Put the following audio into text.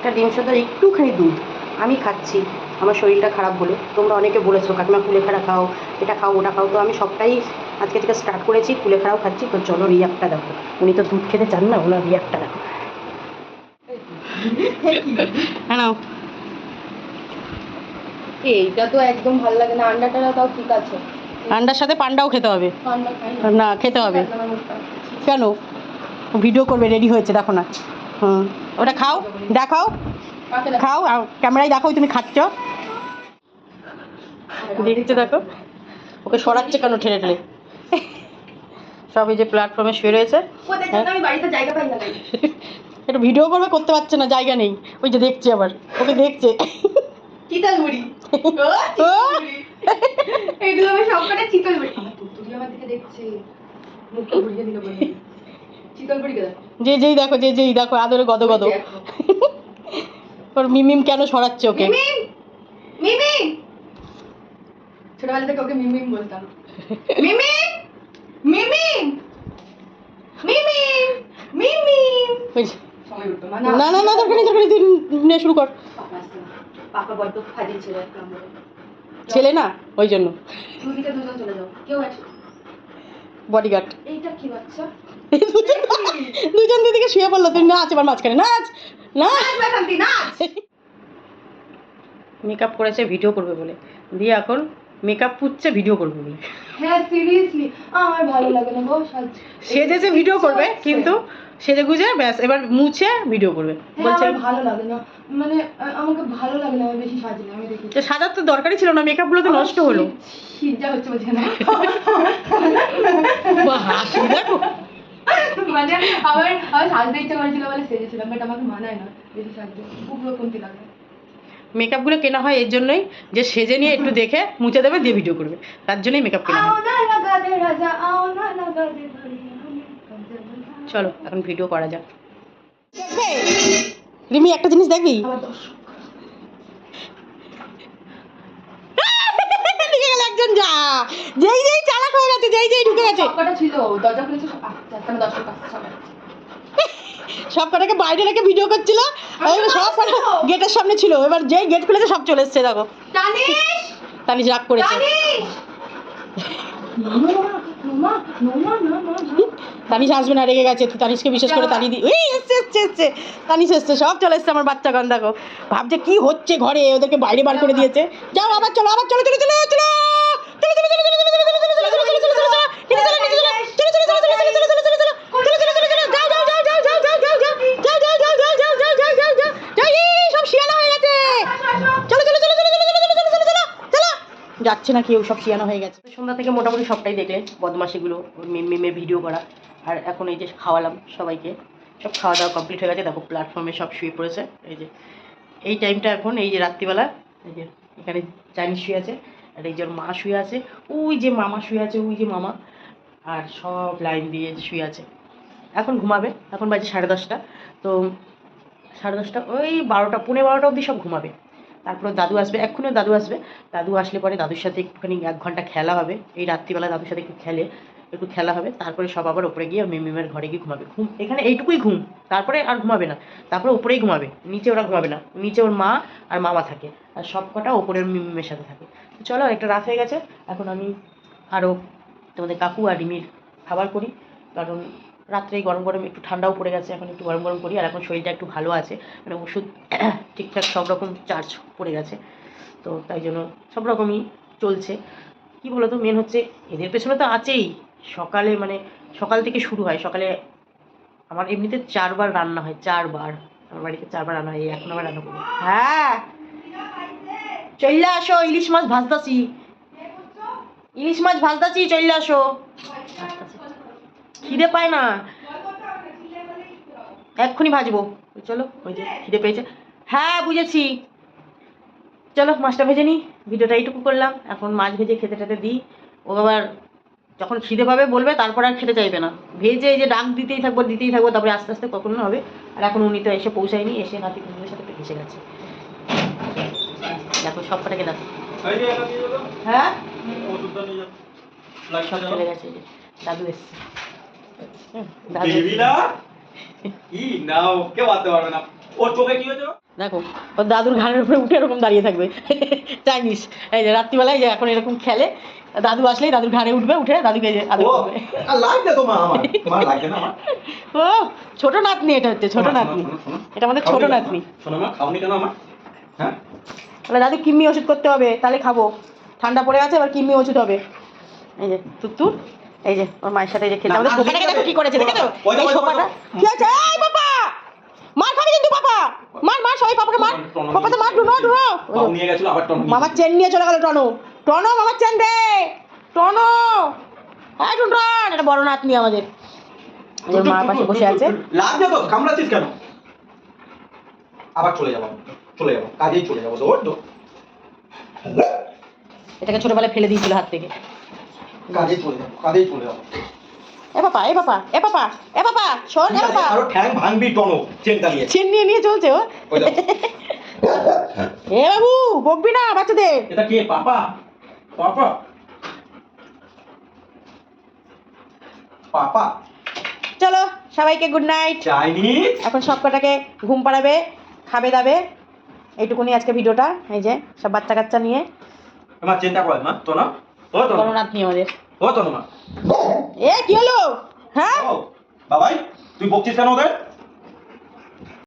একটা ডিম সেদ্ধ একটুখানি দুধ। আমি খাচ্ছি। আমার শরীরটা খারাপ বলে তোমরা অনেকে বলেছ কাকিমা কুলেখাড়া খাও এটা খাও ওটা খাও। তো আমি সবটাই আজকে থেকে স্টার্ট করেছি কুলেখাড়াও খাচ্ছি। তো চলো রিয়াক্টটা দেখো। উনি তো দুধ খেতে চান না ওনার রিয়াক্টটা দেখো। হ্যাঁ নাও। এইটা তো একদম ভালো লাগে না। আন্ডাটা তাও ঠিক আছে। আন্ডার সাথে পান্ডাও খেতে হবে। না খেতে হবে। কেন? ভিডিও করবে রেডি হয়েছে দেখো না। হুম ওটা খাও দেখাও খাও আর ক্যামেরায় দেখাও তুমি খাচ্ছ দেখতে দেখো ওকে সরাচ্ছে কেন ঠেলে ঠেলে সব এই যে প্ল্যাটফর্মে শুয়ে রয়েছে একটু ভিডিও করবে করতে পারছে না জায়গা নেই ওই যে দেখছি আবার ওকে দেখছে চিতলপুরি দেখছে চিতলপুরিকে দেখো যে যেই দেখো যে যেই দেখো আদরে গদ গদ। ওর মিমিম কেন সরাচ্ছে ওকে? মিমিম! মিমিম! ছোটবেলা থেকে ওকে মিমিম বলতাম। মিমিম! মিমিম! মিমিম! মিমিম! ওই যে- সময় উঠতো মা না না না দরকার নেই দরকার তুই নে শুরু কর। পাপা বড্ড ফাজিল ছিল ছেলে না ওই জন্য। দুদিকে দুজন চলে যাও কেউ আছে? বডিগার্ড এইটা কি বাচ্চা? দুজন দিদিকে শুয়ে পড়ল তুই নাচ এবার মাঝখানে নাচ নাচ। নাচ মেকআপ করেছে ভিডিও করবে বলে। দিয়ে এখন মেকআপ পুচ্ছে ভিডিও করবে বলে। হ্যাঁ সিরিয়াসলি আমার ভালো লাগে না সেজেছে ভিডিও করবে কিন্তু সেজে গুজে ব্যাস এবার মুছে ভিডিও করবে। হ্যাঁ বলছে ভালো লাগে না। মানে আমাকে ভালো লাগে না বেশি সাজলে আমি দেখি। সাজার তো দরকারই ছিল না মেকআপগুলো তো নষ্ট হলো। সিজা হচ্ছে বলছে না। বাহ, দেখো মানে আমার আমার সাজতে ইচ্ছা করেছিল বলে সেজেছিলাম বাট আমাকে মানায় না বেশি সাজতে খুব লাগে। মেকআপগুলো কেনা হয় এর জন্যই যে সেজে নিয়ে একটু দেখে মুছে দেবে দিয়ে ভিডিও করবে। তার জন্যই মেকআপ কেনা হয়। চলো এখন ভিডিও করা যাক। রিমি একটা জিনিস দেখবি? আমার দর্শক ঢুকে গেল একজন যা যেই যেই চালাক হয়ে গেছে যেই যেই ঢুকে গেছে। ছিল দরজা খুলেছে সব কটাকে বাইরে রেখে ভিডিও করছিল। সব কটা গেটের সামনে ছিল। এবার যেই গেট খুলেছে সব চলে এসছে দেখো। তানিশ! তানিশ রাগ করেছে। তানিশ! নোমা নোমা নোমা না না না তানিশ আসবে না রেগে গেছে। তানিশকে বিশেষ করে তাড়িয়ে দিই এই এসছে এসছে এসছে। তানিশ এসছে সব চলে এসছে আমার বাচ্চাগণ দেখো ভাবছে কি হচ্ছে ঘরে ওদেরকে বাইরে বার করে দিয়েছে। যাও আবার চলো আবার চলো চলো চলো চলো যাচ্ছে না কেউ সব শিয়ানো হয়ে গেছে? সন্ধ্যা থেকে মোটামুটি সবটাই দেখলে, বদমাশিগুলো মিম ভিডিও করা। আর এখন এই যে খাওয়ালাম সবাইকে, সব খাওয়া দাওয়া কমপ্লিট হয়ে গেছে। দেখো প্ল্যাটফর্মে সব শুয়ে পড়েছে। এই যে, এই টাইমটা এখন, এই যে রাত্রিবেলা, এই যে এখানে চাইনিজ শুয়ে আছে, আর এই যে মা শুয়ে আছে, ওই যে মামা শুয়ে আছে, ওই যে মামা, আর সব লাইন দিয়ে শুয়ে আছে। এখন ঘুমাবে, এখন বাজে সাড়ে দশটা। তো সাড়ে দশটা, ওই বারোটা, পুনে বারোটা অবধি সব ঘুমাবে। তারপর দাদু আসবে, এক্ষুনিও দাদু আসবে। দাদু আসলে পরে দাদুর সাথে একটুখানি এক ঘণ্টা খেলা হবে। এই রাত্রিবেলা দাদুর সাথে একটু খেলে, একটু খেলা হবে। তারপরে সব আবার ওপরে গিয়ে মিমিমের ঘরে গিয়ে ঘুমাবে। ঘুম, এখানে এইটুকুই ঘুম। তারপরে আর ঘুমাবে না। তারপরে ওপরেই ঘুমাবে। নিচে ওরা ঘুমাবে না। নিচে ওর মা আর মামা থাকে। আর সব কটা ওপরের মিমিমের সাথে থাকে। চলো, একটা রাত হয়ে গেছে। এখন আমি আরও তোমাদের কাকু আর রিমির খাবার করি। কারণ রাত্রে গরম গরম একটু ঠান্ডাও পড়ে গেছে, এখন একটু গরম গরম করি, আর এখন শরীরটা একটু ভালো আছে মানে ওষুধ ঠিকঠাক সব রকম চার্জ পড়ে গেছে, তো তাই জন্য সব রকমই চলছে। কি বলো তো মেন হচ্ছে এদের পেছনে তো আছেই, সকালে মানে সকাল থেকে শুরু হয়, সকালে আমার এমনিতে চারবার রান্না হয়, চারবার, আমার বাড়িতে চারবার রান্না হয় এখন আবার রান্না করি হ্যাঁ। চলে আসো, ইলিশ মাছ ভাজতাছি। ইলিশ মাছ ভাজতাছি, চলে আসো। খিদে পায় না। এক্ষুনি ভাজবো। চলো ওই যে খিদে পেয়েছে। হ্যাঁ বুঝেছি। চলো মাছটা ভেজে নিই। ভিডিওটা এইটুকু করলাম। এখন মাছ ভেজে খেতে টেতে দিই। ও আবার যখন খিদে পাবে বলবে তারপর আর খেতে চাইবে না। ভেজে এই যে ডাক দিতেই থাকব দিতেই থাকব তারপরে আস্তে আস্তে কখন হবে। আর এখন উনি তো এসে পৌঁছায়নি এসে নাতি কুকুরের সাথে ভেসে গেছে। দেখো সব কটাকে দেখো হ্যাঁ? চলে গেছে দাদু এসছে। কি পারবে না ওর চোখে কি হয়েছে দেখো ওর দাদুর ঘাড়ের উপরে উঠে এরকম দাঁড়িয়ে থাকবে। চাইনিজ এই যে রাত্রিবেলায় যে এখন এরকম খেলে দাদু আসলেই দাদুর ঘাড়ে উঠবে উঠে দাদুকে যে আদর ও করবে লাগবে তো আমার? তোমার লাগবে না আমার? ও ছোট নাতনি এটা হচ্ছে ছোট নাতনি। এটা আমাদের ছোট নাতনি। শোনো মা খাওনি কেন আমার? হ্যাঁ? তাহলে দাদু কিম্মি ওষুধ করতে হবে তাহলে খাব। ঠান্ডা পড়ে আছে এবার কিম্মি ওষুধ হবে। এই যে তুত্তু এই যে ওর মায়ের সাথে যে খেলছে আমাদের সোফাটাকে দেখো কি করেছে দেখো, এই সোফাটা? কি আছে এই বাবা মার খাবি কিন্তু বাবা মার মার সবাই পাপাকে মার। পাপাতে মার ডুনো ডুনো নিয়ে গেছিল আবার টন মামার চেন নিয়ে চলে গেল টনো টনো মামার চেন দে! টনো হ্যাঁ টুনটন এটা বড় নাতনি আমাদের। যে মার পাশে বসে আছে। লাগবে তো কামড়াচ্ছিস কেন? আবার চলে যাব চলে যাব কাজেই চলে যাব তো এটাকে ছোটবেলায় ফেলে দিয়েছিল হাত থেকে। কাজেই চলে যাব চলে যাব এ পাপা এ পাপা এ পাপা এ পাপা শোন এ পাপা আরও ঠ্যাং ভাঙবি টনো চেনটা নিয়ে চেন নিয়ে নিয়ে চলছে ও। এ বাবু বকবি না বাচ্চাদের। এটা কে পাপা? পাপা? পাপা? চলো সবাইকে গুড নাইট চাইনিজ? এখন সব কটাকে ঘুম পাড়াবে খাবে দাবে। এইটুকুনি আজকে ভিডিওটা এই যে সব বাচ্চা কাচ্চা নিয়ে। আমার চেনটা কয় মা তো না ও তো না নাতনি আমাদের। ও তো না এ কি হলো? হ্যাঁ? বাবাই তুই বকছিস কেন ওদের?